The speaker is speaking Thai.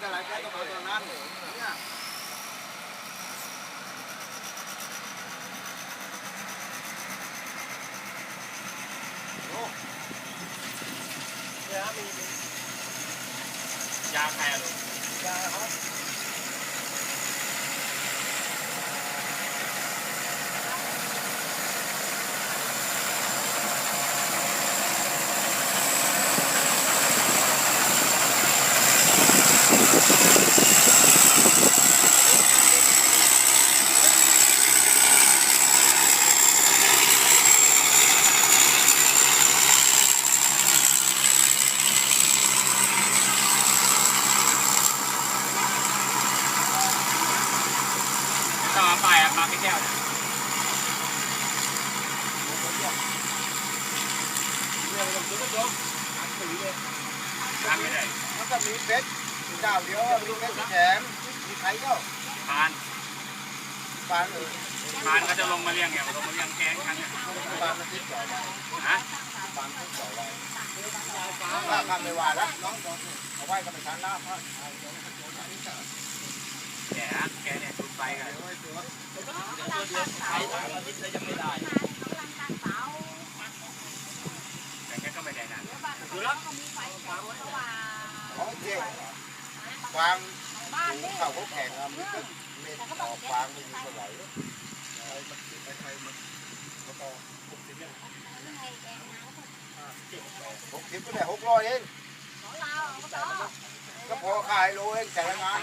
แต่หลายแก้ก็มาตอนนั้นเนี่ยโอ้เนี่ยมียาแพรเลย อไม่แก้วเนี่ยเรื่องของคุณผู้ชมอันสีเลยทำไม่ได้แล้วก็มีเฟสเจ้าเดียวมีเฟสแถมมีใครก็พานปานเออพานก็จะลงมาเลี้ยงเนี่ยลงมาเลี้ยงแกงกันเนี่ยปานมันติดต่อไว้ฮะปานติดต่อไว้ถ้าทำไม่ว่าแล้วน้องเอาไว้ก็ไปทานลาบครับ แกะแกเนี่ยจุดไฟ กันแต่แกก็ไม่ได้นะของเจ๊วางเขาเขาแข่งอะมีก็เม็ดออกวางไม่มีเท่าไหร่ไอ้มันติดไอ้ไทยมันแล้วก็หกสิบเนี่ยหกสิบก็ได้หกร้อยเองก็พอขายโลเองแต่ละงาน